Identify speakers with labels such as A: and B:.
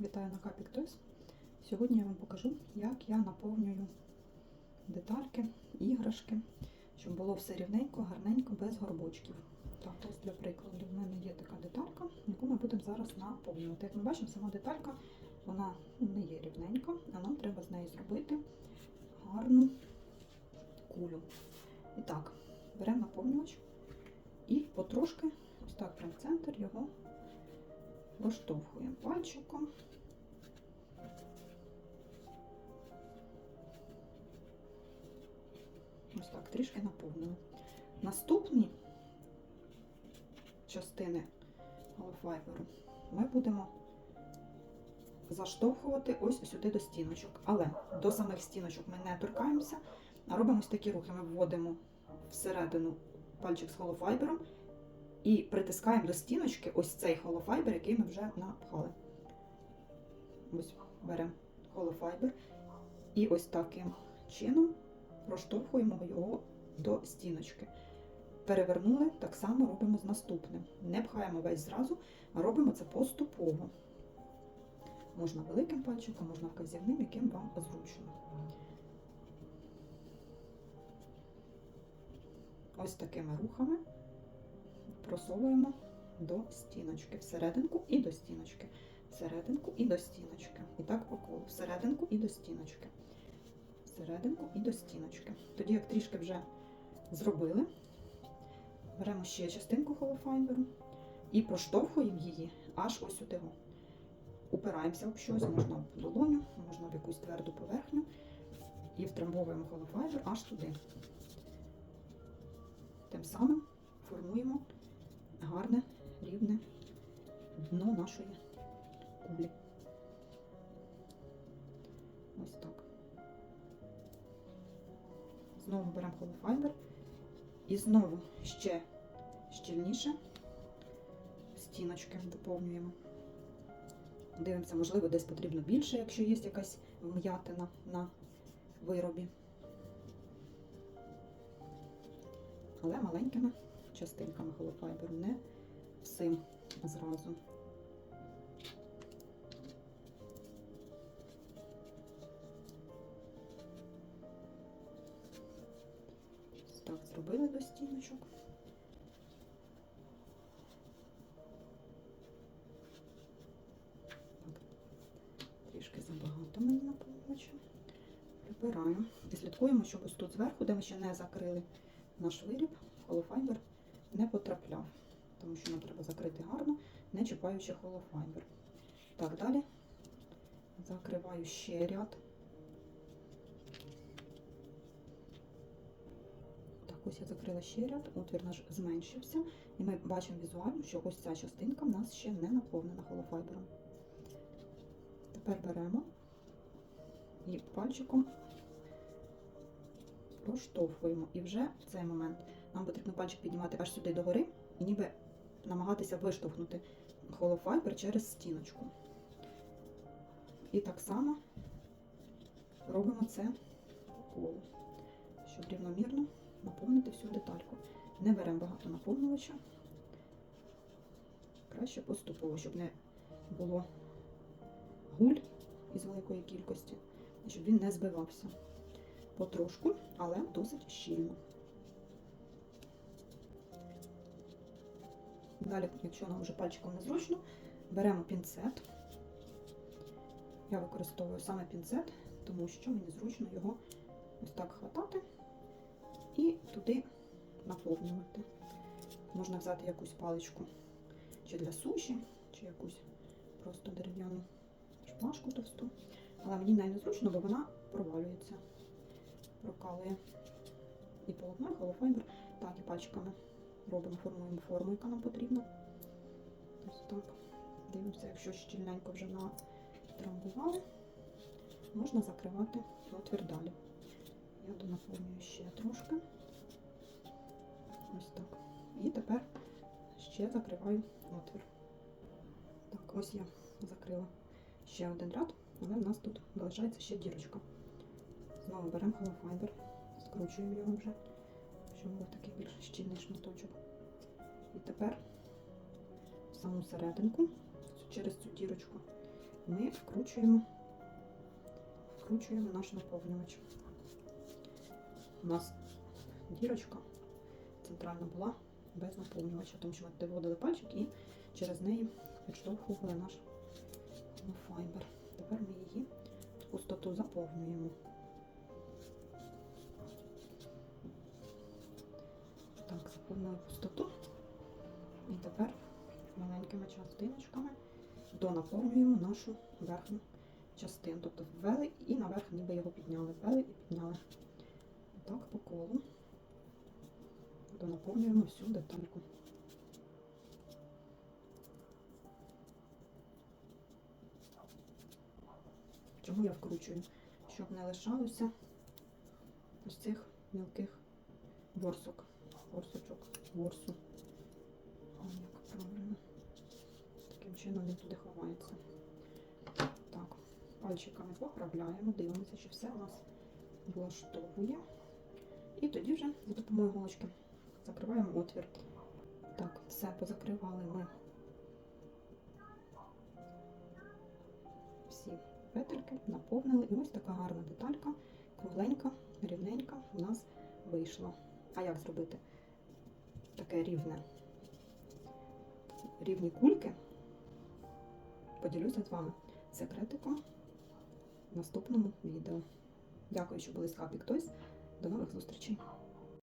A: Вітаю на Капік Тойс. Сьогодні я вам покажу, як я наповнюю детальки, іграшки, щоб було все рівненько, гарненько, без горбочків. Так, ось для прикладу, в мене є така деталька, яку ми будемо зараз наповнювати. Як ми бачимо, сама деталька вона не є рівненька, а нам треба з неї зробити гарну кулю. І так, беремо наповнювач і потрошки, ось так прям в центр його Розштовхуємо пальчиком. Ось так, трішки наповнили. Наступні частини голофайберу ми будемо заштовхувати ось сюди до стіночок. Але до самих стіночок ми не торкаємося, а робимо ось такі рухи. Ми вводимо всередину пальчик з холофайбером і притискаємо до стіночки ось цей холофайбер, який ми вже напхали. Ось беремо холофайбер і ось таким чином проштовхуємо його до стіночки. Перевернули, так само робимо з наступним. Не пхаємо весь зразу, а робимо це поступово. Можна великим пальчиком, можна вказівним, яким вам зручно. Ось такими рухами просовуємо до стіночки, всерединку і до стіночки, всерединку і до стіночки. І так по колу, всерединку і до стіночки, всерединку і до стіночки. Тоді, як трішки вже зробили, беремо ще частинку холофайберу і проштовхуємо її аж ось сюди. Упираємося об щось, можна в долоню, можна в якусь тверду поверхню і втрамбовуємо холофайбер аж туди. Тим самим формуємо гарне, рівне дно нашої кулі. Ось так. Знову беремо холофайбер і знову ще щільніше стіночки доповнюємо. Дивимося, можливо, десь потрібно більше, якщо є якась вм'ятина на виробі. Але маленькими частинками холофайберу, не всім зразу. Так, зробили до стіночок. Трішки забагато мені наповнювача. Прибираємо і слідкуємо, щоб ось тут зверху, де ми ще не закрили наш виріб, холофайбер не потрапляв, тому що нам треба закрити гарно, не чіпаючи холофайбер. Так, далі закриваю ще ряд. Так, ось я закрила ще ряд, отвір наш зменшився, і ми бачимо візуально, що ось ця частинка в нас ще не наповнена холофайбером. Тепер беремо і пальчиком проштовхуємо. І вже в цей момент нам потрібно пальчик піднімати аж сюди догори і ніби намагатися виштовхнути холофайбер через стіночку. І так само робимо це по колу, щоб рівномірно наповнити всю детальку. Не беремо багато наповнювача. Краще поступово, щоб не було гуль із великої кількості, щоб він не збивався потрошку, але досить щільно. Далі, якщо нам вже пальчиком незручно, беремо пінцет. Я використовую саме пінцет, тому що мені зручно його ось так хватати і туди наповнювати. Можна взяти якусь паличку чи для суші, чи якусь просто дерев'яну шпажку товсту. Але мені не незручно, бо вона провалюється прокалує і полотно, і холофайбер. Так, і пальчиками робимо, формуємо форму, яка нам потрібна. Ось так. Дивимося, якщо щільненько вже натрамбували, можна закривати отвір далі. Я донаповнюю ще трошки. Ось так. І тепер ще закриваю отвір. Так, ось я закрила ще один ряд, але в нас тут залишається ще дірочка. Беремо холофайбер, скручуємо його вже, щоб був такий більш щільний шматочок. І тепер в саму серединку, через цю дірочку, ми вкручуємо, вкручуємо наш наповнювач. У нас дірочка центральна була без наповнювача, тому що ми доводили пальчик і через неї відштовхували наш файбер. Тепер ми її пустоту заповнюємо. Так, пустоту. І тепер маленькими частиночками донаповнюємо нашу верхню частину. Тобто ввели і наверх ніби його підняли. Ввели і підняли. Так, по колу. Донаповнюємо всю детальку. Чому я вкручую? Щоб не лишалося ось цих мілких ворсок. Ворсочок, ворсу. О, Як правильно. Таким чином він туди ховається. Так, пальчиками поправляємо, дивимося, чи все у нас влаштовує. І тоді вже за допомогою голочки закриваємо отвір. Так, все позакривали ми всі петельки, наповнили. І ось така гарна деталька, кругленька, рівненька у нас вийшла. А як зробити таке рівне? Рівні кульки. Поділюся з вами секретиком в наступному відео. Дякую, що були з Toys. До нових зустрічей!